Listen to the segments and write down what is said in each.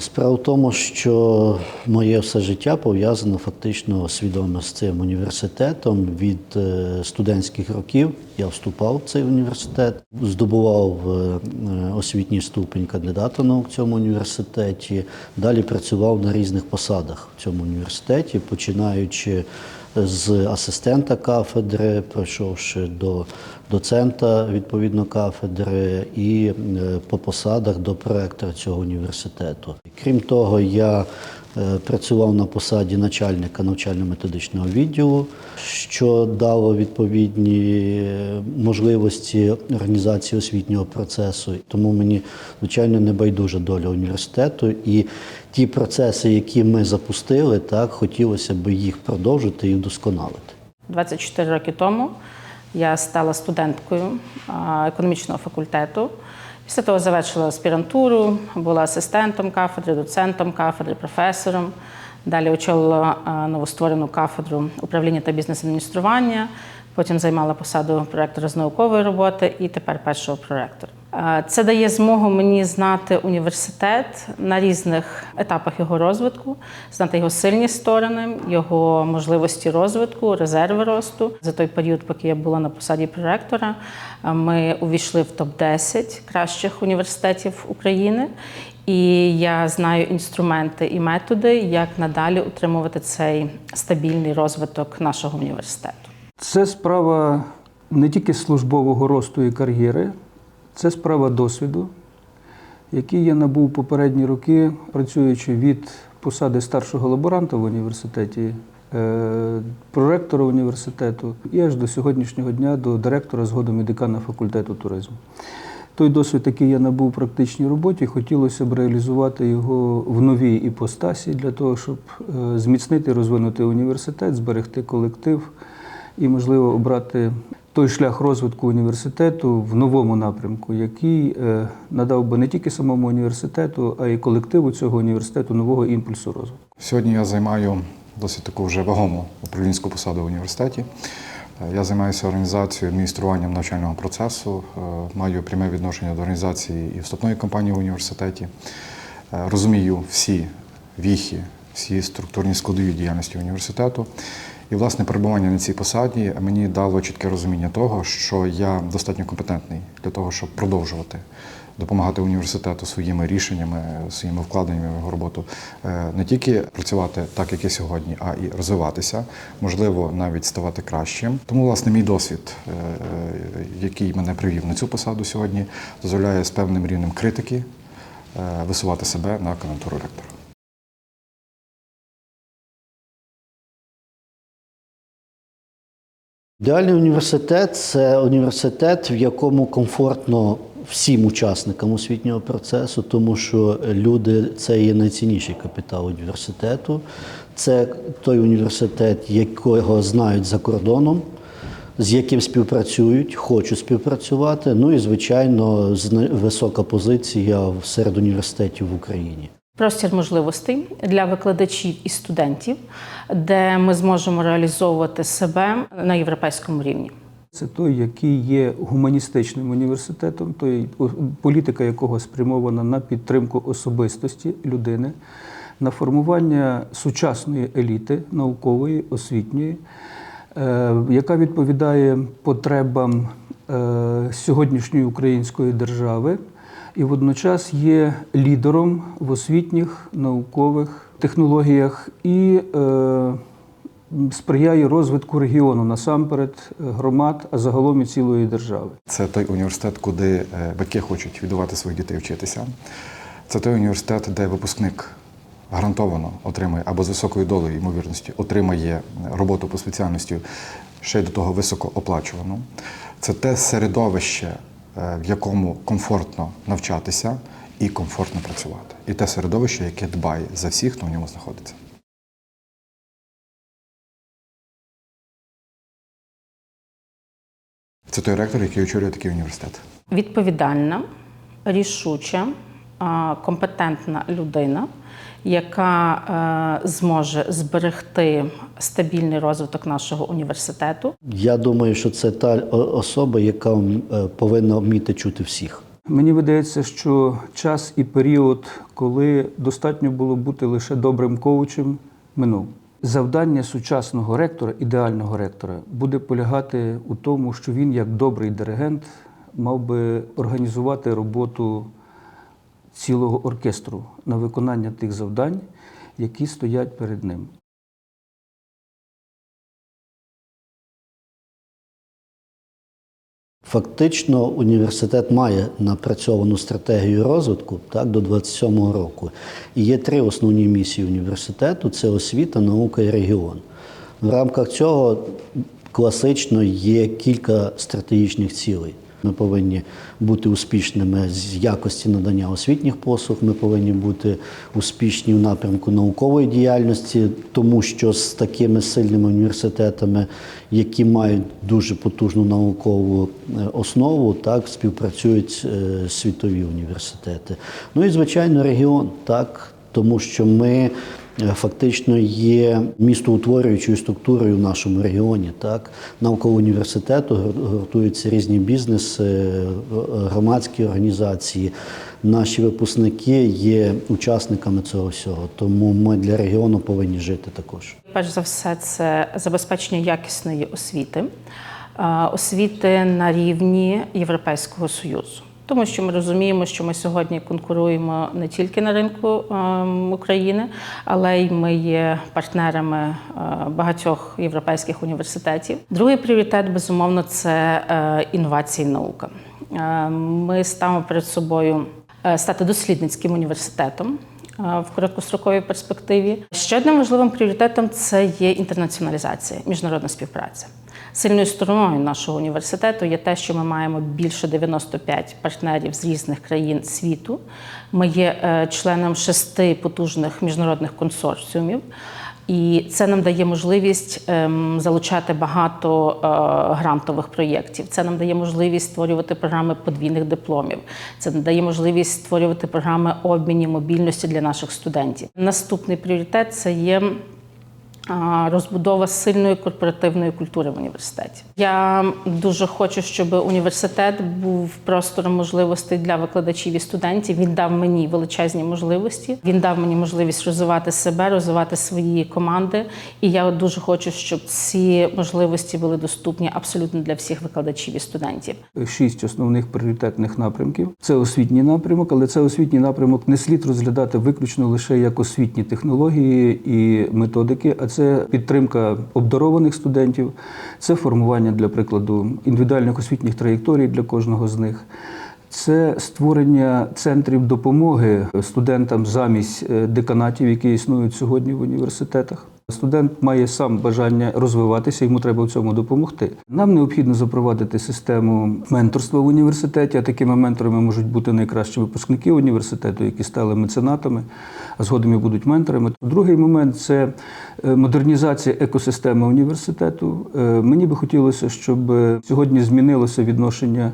Справа в тому, що моє все життя пов'язано фактично свідомо з цим університетом. Від е, студентських років я вступав в цей університет, здобував е, освітній ступень кандидата наук в цьому університеті. Далі працював на різних посадах в цьому університеті, починаючи з асистента кафедри, пройшовши до доцента відповідно кафедри і е, по посадах до проектора цього університету. Крім того, я працював на посаді начальника навчально-методичного відділу, що дало відповідні е, можливості організації освітнього процесу. Тому мені звичайно не байдужа доля університету і ті процеси, які ми запустили, так хотілося б їх продовжити і вдосконалити. 24 роки тому я стала студенткою економічного факультету. Після того завершила аспірантуру, була асистентом кафедри, доцентом кафедри, професором. Далі очолила новостворену кафедру управління та бізнес-адміністрування. Потім займала посаду проректора з наукової роботи і тепер першого проректора. А, Це дає змогу мені знати університет на різних етапах його розвитку, знати його сильні сторони, його можливості розвитку, резерви росту. За той період, поки я була на посаді проректора, ми увійшли в топ 10 кращих університетів України. І я знаю інструменти і методи, як надалі утримувати цей стабільний розвиток нашого університету. Це справа не тільки службового росту і кар'єри, це справа досвіду, який я набув попередні роки, працюючи від посади старшого лаборанта в університеті, е, проректора університету і аж до сьогоднішнього дня до директора згодом і декана факультету туризму. Той досвід, який я набув в практичній роботі, хотілося б реалізувати його в новій іпостасі для того, щоб е, зміцнити, розвинути університет, зберегти колектив і, можливо, обрати той шлях розвитку університету в новому напрямку, який е, надав би не тільки самому університету, а й колективу цього університету нового імпульсу розвитку. Сьогодні я займаю досить таку вже вагому управлінську посаду в університеті. Е, Я займаюся організацією адмініструванням навчального процесу, е, маю пряме відношення до організації і вступної кампанії в університеті. Розумію всі віхи, всі структурні складові діяльності університету. І, власне, перебування на цій посаді мені дало чітке розуміння того, що я достатньо компетентний для того, щоб продовжувати допомагати університету своїми рішеннями, своїми вкладеннями в його роботу, Е, не тільки працювати так, як і сьогодні, а і розвиватися, можливо, навіть ставати кращим. Тому, власне, мій досвід, е, який мене привів на цю посаду сьогодні, дозволяє з певним рівнем критики е, висувати себе на кандидатуру ректора. Ідеальний університет це університет, в якому комфортно всім учасникам освітнього процесу, тому що люди це є найцінніший капітал університету. Це той університет, якого знають за кордоном, з яким співпрацюють, хочуть співпрацювати. Ну і звичайно, висока позиція серед університетів в Україні. Простір можливостей для викладачів і студентів, де ми зможемо реалізовувати себе на європейському рівні. Це той, який є гуманістичним університетом, той політика якого спрямована на підтримку особистості людини, на формування сучасної еліти наукової, освітньої, е, яка відповідає потребам е, сьогоднішньої української держави і водночас є лідером в освітніх наукових технологіях і е, сприяє розвитку регіону насамперед е, громад, а загалом і цілої держави. Це той університет, куди е, батьки хочуть віддавати своїх дітей вчитися. Це той університет, де випускник гарантовано отримає або з високою долею ймовірності отримає роботу по спеціальності ще й до того високо оплачувану. Це те середовище, в якому комфортно навчатися і комфортно працювати. І те середовище, яке дбає за всіх, хто в ньому знаходиться. Це той ректор, який очолює такий університет. Відповідальна, рішуча, компетентна людина, яка е, зможе зберегти стабільний розвиток нашого університету. Я думаю, що це та особа, яка е, повинна вміти чути всіх. Мені видається, що час і період, коли достатньо було бути лише добрим коучем, минув. Завдання сучасного ректора, ідеального ректора, буде полягати у тому, що він, як добрий диригент, мав би організувати роботу цілого оркестру на виконання тих завдань, які стоять перед ним. Фактично, університет має напрацьовану стратегію розвитку так, до 27-го року. І є три основні місії університету: це освіта, наука і регіон. В рамках цього класично є кілька стратегічних цілей. Ми повинні бути успішними з якості надання освітніх послуг. Ми повинні бути успішні в напрямку наукової діяльності, тому що з такими сильними університетами, які мають дуже потужну наукову е, основу, так співпрацюють е, світові університети. Ну і звичайно, регіон, так тому що ми фактично є містоутворюючою структурою в нашому регіоні. Так, навколо університету гур- гуртуються різні бізнеси, е, громадські організації. Наші випускники є учасниками цього всього, тому ми для регіону повинні жити також. Перш за все, це забезпечення якісної освіти, е, освіти на рівні Європейського Союзу. Тому що ми розуміємо, що ми сьогодні конкуруємо не тільки на ринку ем, України, але й ми є партнерами е, багатьох європейських університетів. Другий пріоритет, безумовно, це е, інновації і наука. Е, Ми ставимо перед собою стати дослідницьким університетом в короткостроковій перспективі. Ще одним важливим пріоритетом це є інтернаціоналізація, міжнародна співпраця. Сильною стороною нашого університету є те, що ми маємо більше 95 партнерів з різних країн світу. Ми є е, членом шести потужних міжнародних консорціумів. І це нам дає можливість ем, залучати багато е, грантових проєктів. Це нам дає можливість створювати програми подвійних дипломів. Це нам дає можливість створювати програми обмінів мобільності для наших студентів. Наступний пріоритет це є розбудова сильної корпоративної культури в університеті. Я дуже хочу, щоб університет був простором можливостей для викладачів і студентів. Він дав мені величезні можливості. Він дав мені можливість розвивати себе, розвивати свої команди. І я дуже хочу, щоб ці можливості були доступні абсолютно для всіх викладачів і студентів. шість основних пріоритетних напрямків. Це освітній напрямок, але це освітній напрямок не слід розглядати виключно лише як освітні технології і методики, а це підтримка обдарованих студентів, це формування, для прикладу, індивідуальних освітніх траєкторій для кожного з них. Це створення центрів допомоги студентам замість е, деканатів, які існують сьогодні в університетах. Студент має сам бажання розвиватися, йому треба в цьому допомогти. Нам необхідно запровадити систему менторства в університеті. А такими менторами можуть бути найкращі випускники університету, які стали меценатами, а згодом і будуть менторами. Другий момент це е, модернізація екосистеми університету. Е, Мені би хотілося, щоб сьогодні змінилося відношення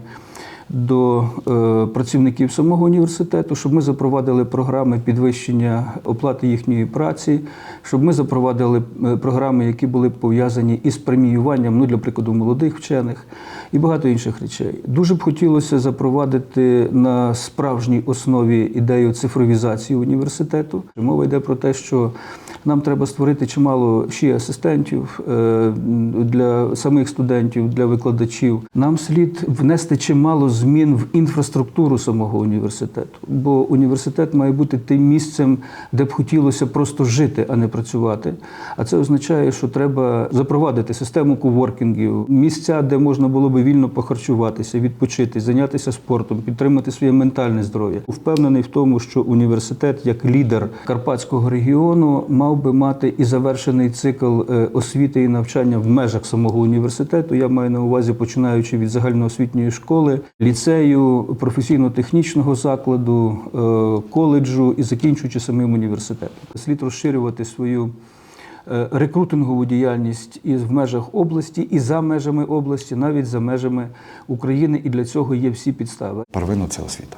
до е, працівників самого університету, щоб ми запровадили програми підвищення оплати їхньої праці, щоб ми запровадили е, програми, які були пов'язані із преміюванням, ну для прикладу, молодих вчених і багато інших речей. Дуже б хотілося запровадити на справжній основі ідею цифровізації університету. Мова йде про те, що нам треба створити чимало ще асистентів е, для самих студентів, для викладачів. Нам слід внести чимало змін в інфраструктуру самого університету, бо університет має бути тим місцем, де б хотілося просто жити, а не працювати. А це означає, що треба запровадити систему коворкінгів, місця, де можна було би вільно похарчуватися, відпочити, зайнятися спортом, підтримати своє ментальне здоров'я. Впевнений в тому, що університет, як лідер карпатського регіону, мав би мати і завершений цикл е, освіти і навчання в межах самого університету. Я маю на увазі, починаючи від загальноосвітньої школи, ліцею, професійно-технічного закладу, е, коледжу і закінчуючи самим університетом. Слід розширювати свою е, рекрутингову діяльність і в межах області, і за межами області, навіть за межами України. І для цього є всі підстави. Первинно це освіта.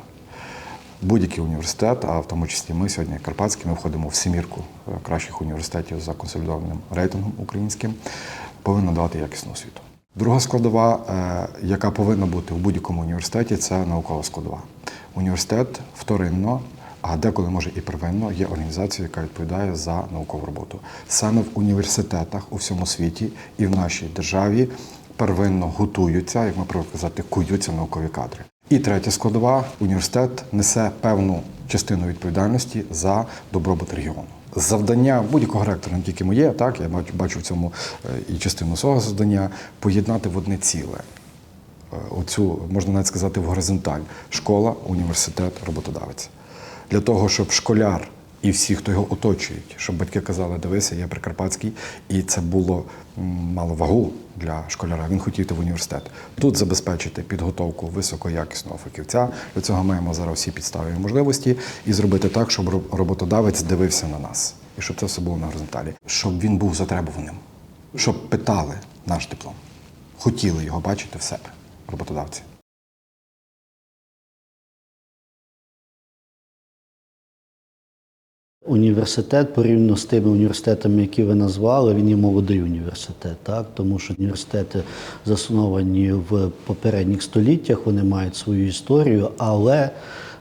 Будь-який університет, а в тому числі ми сьогодні Карпатський, ми входимо в сімірку е, кращих університетів за консолідованим рейтингом українським, повинен давати якісну освіту. Друга складова, е, яка повинна бути в будь-якому університеті, це наукова складова. Університет вторинно, а деколи може і первинно, є організацією, яка відповідає за наукову роботу. Саме в університетах у всьому світі і в нашій державі первинно готуються, як ми казати, куються наукові кадри. І третя складова університет несе певну частину відповідальності за добробут регіону. Завдання будь-якого ректора, не тільки моє, так я бачу, в цьому е, і частину свого завдання поєднати в одне ціле. Е, Оцю можна навіть сказати в горизонталь: школа, університет, роботодавець. Для того, щоб школяр і всі, хто його оточують, щоб батьки казали, дивися, я прикарпатський, і це було мало вагу для школяра. Він хотів йти в університет. Тут забезпечити підготовку високоякісного фахівця. Для цього маємо зараз всі підстави і можливості і зробити так, щоб роботодавець дивився на нас, і щоб це все було на горизонталі, щоб він був затребуваним, щоб питали наш диплом, хотіли його бачити в себе, роботодавці. Університет порівняно з тими університетами, які ви назвали, він є молодий університет, так? Тому що університети засновані в попередніх століттях, вони мають свою історію, але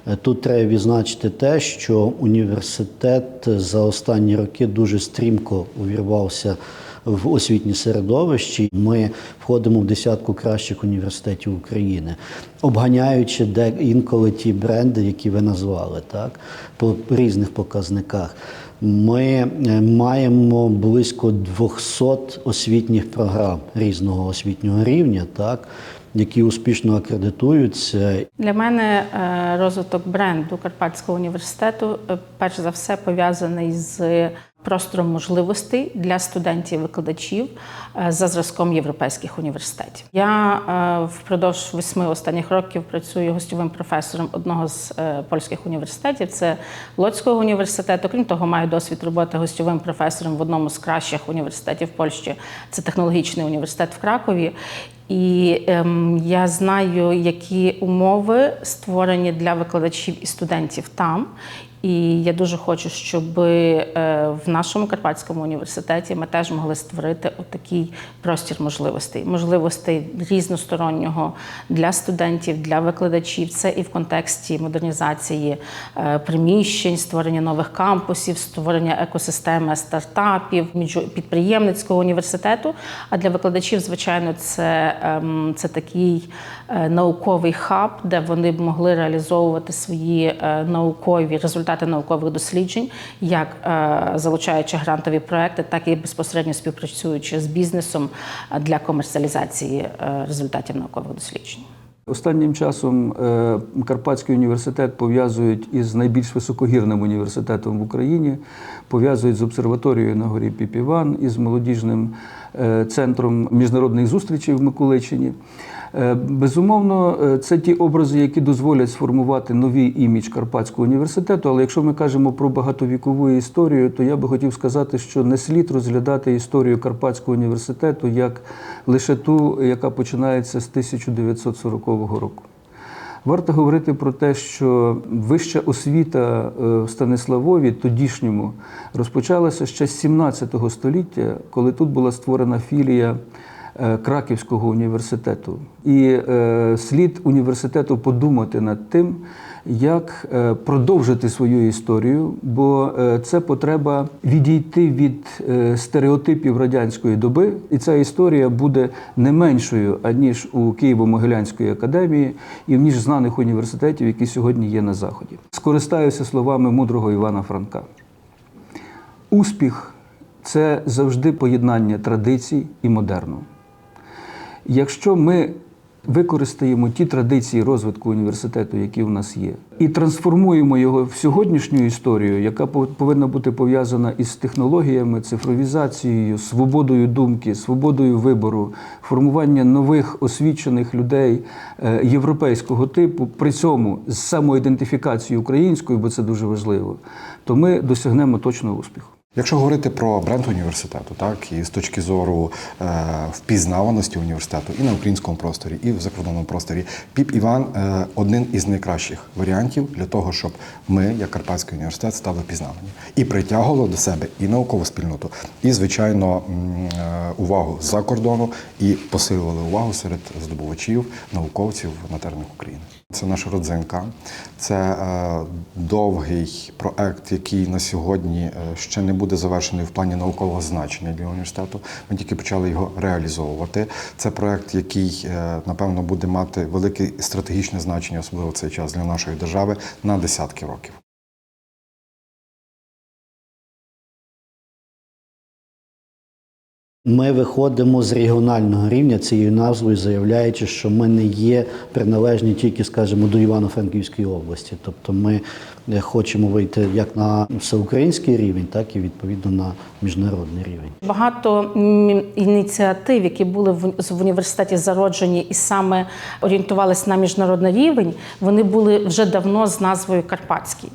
е, тут треба відзначити те, що університет за останні роки дуже стрімко увірвався в освітнє середовище. Ми входимо в десятку кращих університетів України, обганяючи де інколи ті бренди, які ви назвали, так по різних показниках. Ми е, маємо близько 200 освітніх програм різного освітнього рівня, так які успішно акредитуються Для мене е, розвиток бренду Карпатського університету е, перш за все пов'язаний з простором можливостей для студентів-викладачів е, за зразком європейських університетів. Я впродовж восьми останніх років працюю гостьовим професором одного з польських університетів. Це Лоцького університету. Крім того, маю досвід роботи гостьовим професором в одному з кращих університетів Польщі. Це технологічний університет в Кракові. І ем, я знаю, які умови створені для викладачів і студентів там. І я дуже хочу, щоб е, в нашому Карпатському університеті ми теж могли створити отакий простір можливостей, можливостей різностороннього для студентів, для викладачів. Це і в контексті модернізації е, приміщень, створення нових кампусів, створення екосистеми стартапів, підприємницького університету. А для викладачів, звичайно, це, ем, це такий е, науковий хаб, де вони б могли реалізовувати свої наукові результати наукових досліджень, як е, залучаючи грантові проекти, так і безпосередньо співпрацюючи з бізнесом е, для комерціалізації е, результатів наукових досліджень. Останнім часом Карпатський університет пов'язують із найбільш високогірним університетом в Україні, пов'язують з обсерваторією на горі Піпіван із молодіжним центром міжнародних зустрічей в Миколичині. Е, Безумовно, е, це ті образи, які дозволять сформувати новий імідж Карпатського університету. Але якщо ми кажемо про багатовікову історію, то я би хотів сказати, що не слід розглядати історію Карпатського університету як лише ту, яка починається з 1940 року. Варто говорити про те, що вища освіта е, в Станиславові, тодішньому, розпочалася ще з 17 століття, коли тут була створена філія Краківського університету. І е, слід університету подумати над тим, як е, продовжити свою історію, бо е, це потреба відійти від е, стереотипів радянської доби, і ця історія буде не меншою аніж у Києво-Могилянської академії і ніж знаних університетів, які сьогодні є на заході. Скористаюся словами мудрого Івана Франка. Успіх це завжди поєднання традицій і модерну. Якщо ми використаємо ті традиції розвитку університету, які в нас є, і трансформуємо його в сьогоднішню історію, яка пов- повинна бути пов'язана із технологіями, цифровізацією, свободою думки, свободою вибору, формування нових освічених людей е, європейського типу, при цьому з самоідентифікацією українською, бо це дуже важливо, то ми досягнемо точно успіху. Якщо говорити про бренд університету, так і з точки зору е, впізнаваності університету і на українському просторі, і в закордонному просторі, ПІП Іван е, один із найкращих варіантів для того, щоб ми, як Карпатський університет, стали впізнавані і притягували до себе і наукову спільноту, і звичайно е, увагу з-за кордону, і посилювали увагу серед здобувачів, науковців на теренах України. Це наша родзинка, це е, довгий проект, який на сьогодні е, ще не буде завершений в плані наукового значення для університету. Ми тільки почали його реалізовувати. Це проект, який е, напевно буде мати велике стратегічне значення, особливо в цей час для нашої держави, на десятки років. Ми виходимо з регіонального рівня цією назвою, заявляючи, що ми не є приналежні тільки, скажімо, до Івано-Франківської області. Тобто ми е, хочемо вийти як на всеукраїнський рівень, так і відповідно на міжнародний рівень. Багато ініціатив, які були в університеті зароджені і саме орієнтувалися на міжнародний рівень, вони були вже давно з назвою Карпатський.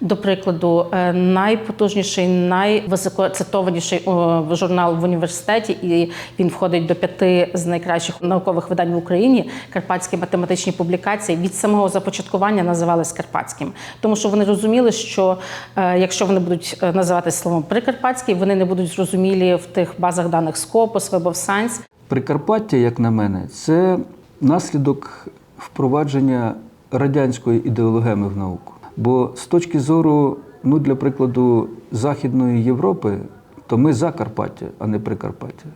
До прикладу, е, найпотужніший, найвисокоцитованіший журнал в університеті, і він входить до п'яти з найкращих наукових видань в Україні. Карпатські математичні публікації від самого започаткування називались Карпатським, тому що вони розуміли, що е, якщо вони будуть е, називатися словом Прикарпатський, вони не будуть зрозумілі в тих базах даних Scopus, Web of Science. Прикарпаття, як на мене, це наслідок впровадження радянської ідеологеми в науку. Бо з точки зору, ну для прикладу, Західної Європи, то ми Закарпаття, а не Прикарпаття.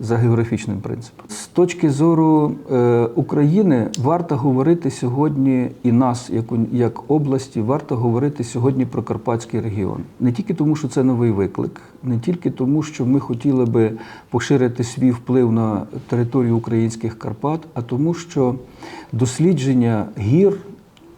За географічним принципом. З точки зору е, України варто говорити сьогодні і нас, як, як області, варто говорити сьогодні про Карпатський регіон. Не тільки тому, що це новий виклик, не тільки тому, що ми хотіли би поширити свій вплив на територію українських Карпат, а тому, що дослідження гір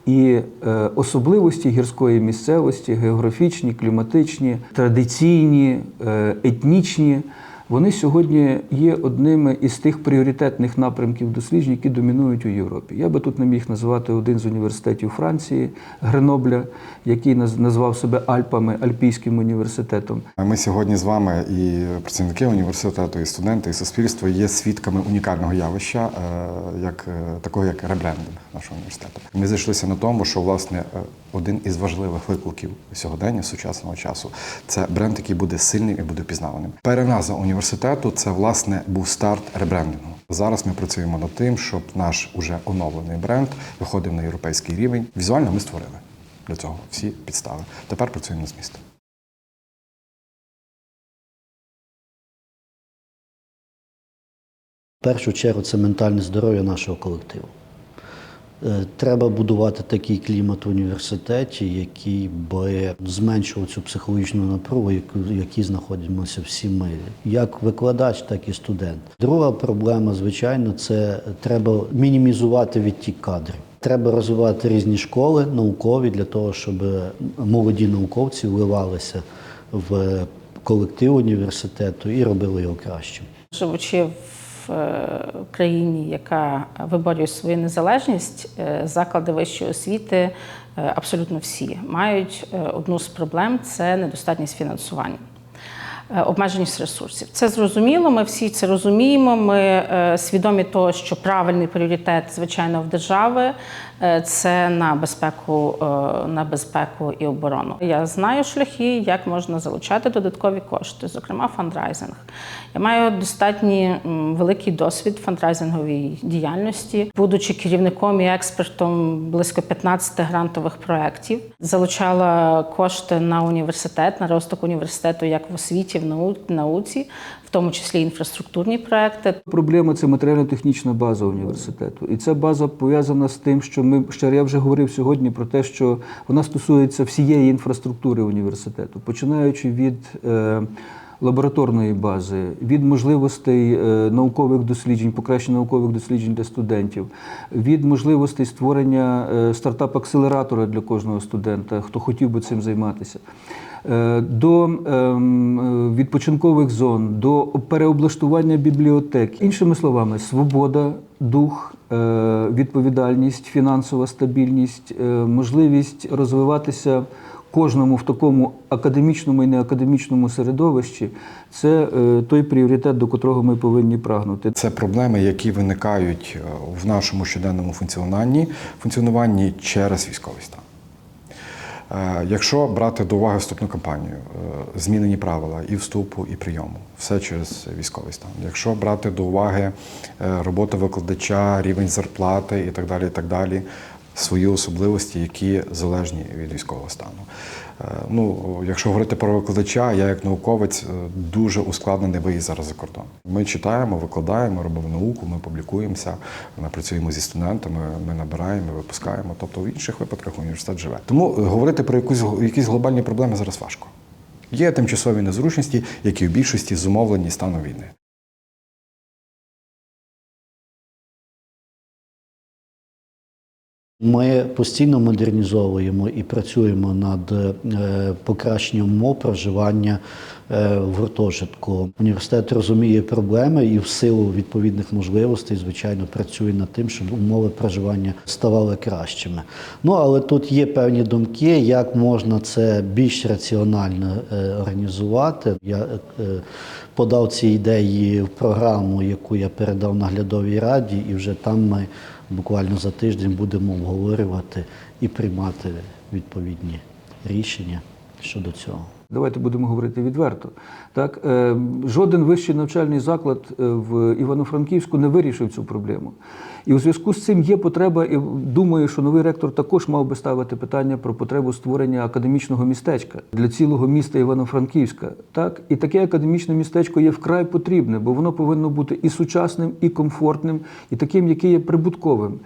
і е, особливості гірської місцевості, географічні, кліматичні, традиційні, е, етнічні, вони сьогодні є одними із тих пріоритетних напрямків досліджень, які домінують у Європі. Я би тут не міг назвати один з університетів Франції, Гренобля, який назвав себе Альпами, Альпійським університетом. Ми сьогодні з вами і працівники університету, і студенти, і суспільство є свідками унікального явища, е, як е, такого як ребрендинг нашого університету. Ми зайшлися на тому, що власне е, один із важливих викликів сьогодення сучасного часу це бренд, який буде сильним і буде пізнаваним. Переназва університету це власне був старт ребрендингу. Зараз ми працюємо над тим, щоб наш уже оновлений бренд виходив на європейський рівень. Візуально ми створили для цього всі підстави. Тепер працюємо над змістом. В першу чергу це ментальне здоров'я нашого колективу. Е, Треба будувати такий клімат в університеті, який би зменшував цю психологічну напругу, яку якій знаходимося всі ми, як викладач, так і студент. Друга проблема, звичайно, це треба мінімізувати відтік кадрів. Треба розвивати різні школи наукові для того, щоб молоді науковці вливалися в колектив університету і робили його кращим. Живучи в країні, яка виборює свою незалежність, е, заклади вищої освіти е, абсолютно всі мають е, одну з проблем це недостатність фінансування. е, Обмеженість ресурсів. Це зрозуміло, ми всі це розуміємо. Ми е, свідомі того, що правильний пріоритет, звичайно, в держави е, це на безпеку, е, на безпеку і оборону. Я знаю шляхи, як можна залучати додаткові кошти, зокрема фандрайзинг. Я маю достатньо великий досвід фандрайзинговій діяльності, будучи керівником і експертом близько 15 грантових проєктів, залучала кошти на університет, на розвиток університету як в освіті, в нау- науці, в тому числі інфраструктурні проекти. Проблема це матеріально-технічна база університету. І ця база пов'язана з тим, що ми ще я вже говорив сьогодні про те, що вона стосується всієї інфраструктури університету, починаючи від е, лабораторної бази, від можливостей е, наукових досліджень, покращення наукових досліджень для студентів, від можливостей створення е, стартап-акселератора для кожного студента, хто хотів би цим займатися. Е, До ем, відпочинкових зон, до переоблаштування бібліотек, іншими словами, свобода, дух, відповідальність, фінансова стабільність, можливість розвиватися кожному в такому академічному і неакадемічному середовищі, це е, той пріоритет, до котрого ми повинні прагнути. Це проблеми, які виникають е, в нашому щоденному функціонуванні, функціонуванні через військовий стан. Е, Якщо брати до уваги вступну кампанію, змінені правила і вступу, і прийому, все через військовий стан. Якщо брати до уваги роботу викладача, рівень зарплати і так далі, і так далі, свої особливості, які залежні від військового стану. Е, Ну, якщо говорити про викладача, я як науковець е, дуже ускладнений виїзд зараз за кордон. Ми читаємо, викладаємо, робимо науку, ми публікуємося, ми працюємо зі студентами, ми набираємо, випускаємо. Тобто в інших випадках університет живе. Тому е, говорити про якусь якісь глобальні проблеми зараз важко. Є тимчасові незручності, які в більшості зумовлені станом війни. Ми постійно модернізовуємо і працюємо над е, покращенням умов проживання е, в гуртожитку. Університет розуміє проблеми і в силу відповідних можливостей, звичайно, працює над тим, щоб умови проживання ставали кращими. Ну але тут є певні думки, як можна це більш раціонально е, організувати. Я подав ці ідеї в програму, яку я передав наглядовій раді, і вже там ми буквально за тиждень будемо обговорювати і приймати відповідні рішення щодо цього. Давайте будемо говорити відверто. Так, е, жоден вищий навчальний заклад е, в Івано-Франківську не вирішив цю проблему. І у зв'язку з цим є потреба, і думаю, що новий ректор також мав би ставити питання про потребу створення академічного містечка для цілого міста Івано-Франківська. Так, і таке академічне містечко є вкрай потрібне, бо воно повинно бути і сучасним, і комфортним, і таким, яке є прибутковим.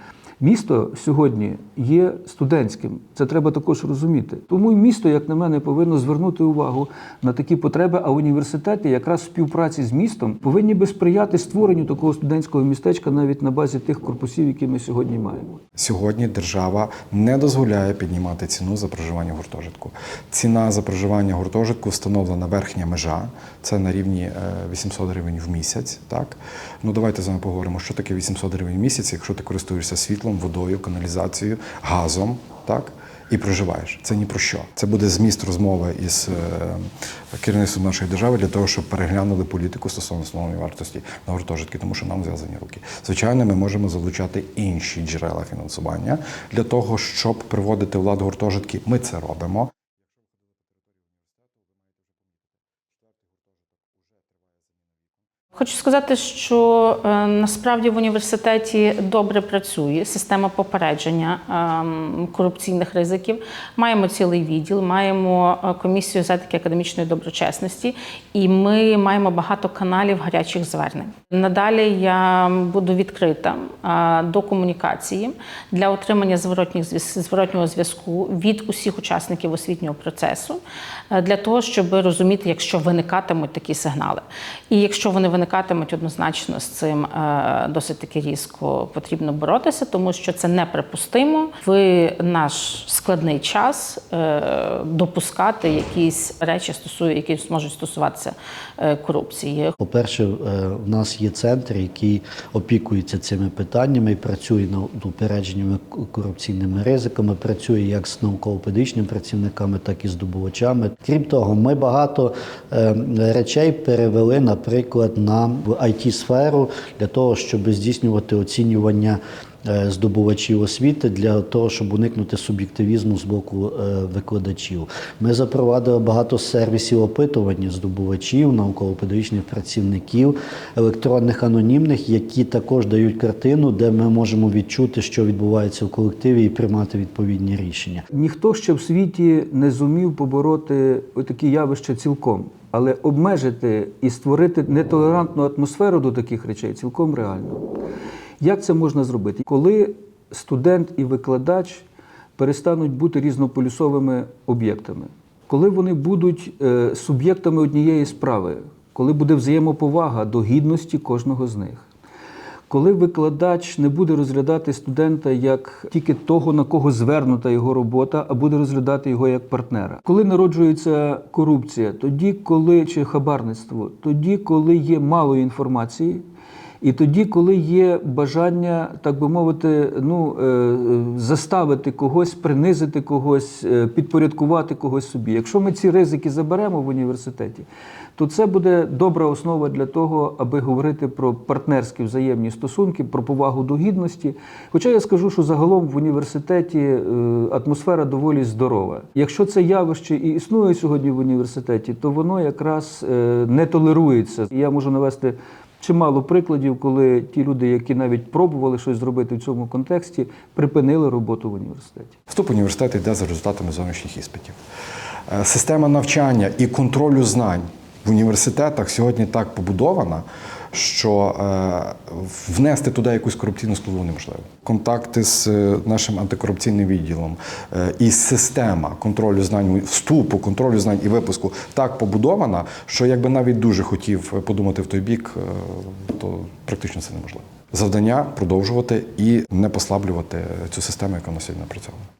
Місто сьогодні є студентським. Це треба також розуміти. Тому місто, як на мене, повинно звернути увагу на такі потреби. А університети, якраз в співпраці з містом, повинні би сприяти створенню такого студентського містечка навіть на базі тих корпусів, які ми сьогодні маємо. Сьогодні держава не дозволяє піднімати ціну за проживання гуртожитку. Ціна за проживання гуртожитку встановлена верхня межа, це на рівні е, 800 гривень в місяць. Так? Ну давайте з вами поговоримо, що таке 800 гривень в місяць, якщо ти користуєшся світлом, водою, каналізацією, газом. Так? І проживаєш. Це ні про що. Це буде зміст розмови із е, керівництвом нашої держави для того, щоб переглянули політику стосовно встановлення вартості на гуртожитки, тому що нам зв'язані руки. Звичайно, ми можемо залучати інші джерела фінансування для того, щоб приводити владу гуртожитки. Ми це робимо. Хочу сказати, що е, насправді в університеті добре працює система попередження ем, корупційних ризиків. Маємо цілий відділ, маємо е, комісію з етики академічної доброчесності, і ми маємо багато каналів гарячих звернень. Надалі я буду відкрита е, до комунікації для отримання зворотнього зв'язку від усіх учасників освітнього процесу для того, щоб розуміти, якщо виникатимуть такі сигнали. І якщо вони виникатимуть однозначно з цим е, досить таки різко потрібно боротися, тому що це неприпустимо в наш складний час е, допускати якісь речі, стосую, які можуть стосуватися е, корупції. По-перше, е, в нас є центр, який опікується цими питаннями і працює над упередженнями корупційними ризиками, працює як з науково-педагогічними працівниками, так і здобувачами. Крім того, ми багато речей перевели, наприклад, на it сферу для того, щоб здійснювати оцінювання. е, Здобувачів освіти для того, щоб уникнути суб'єктивізму з боку е, викладачів. Ми запровадили багато сервісів опитування здобувачів, науково-педагогічних працівників, електронних анонімних, які також дають картину, де ми можемо відчути, що відбувається в колективі, і приймати відповідні рішення. Ніхто ще в світі не зумів побороти такі явища цілком, але обмежити і створити нетолерантну атмосферу до таких речей цілком реально. Як це можна зробити? Коли студент і викладач перестануть бути різнополюсовими об'єктами, коли вони будуть е, суб'єктами однієї справи, коли буде взаємоповага до гідності кожного з них. Коли викладач не буде розглядати студента як тільки того, на кого звернута його робота, а буде розглядати його як партнера. Коли народжується корупція, тоді, коли чи хабарництво, тоді, коли є мало інформації, І тоді, коли є бажання, так би мовити, ну, е, заставити когось, принизити когось, е, підпорядкувати когось собі. Якщо ми ці ризики заберемо в університеті, то це буде добра основа для того, аби говорити про партнерські взаємні стосунки, про повагу до гідності. Хоча я скажу, що загалом в університеті е, атмосфера доволі здорова. Якщо це явище і існує сьогодні в університеті, то воно якраз е, не толерується. Я можу навести чимало прикладів, коли ті люди, які навіть пробували щось зробити в цьому контексті, припинили роботу в університеті. Вступ в університет йде за результатами зовнішніх іспитів. Е, Система навчання і контролю знань в університетах сьогодні так побудована, що е, внести туди якусь корупційну складову неможливо. Контакти з е, нашим антикорупційним відділом е, і система контролю знань, вступу, контролю знань і випуску так побудована, що якби навіть дуже хотів подумати в той бік, то практично це неможливо. Завдання продовжувати і не послаблювати цю систему, яка на сьогодні напрацьована.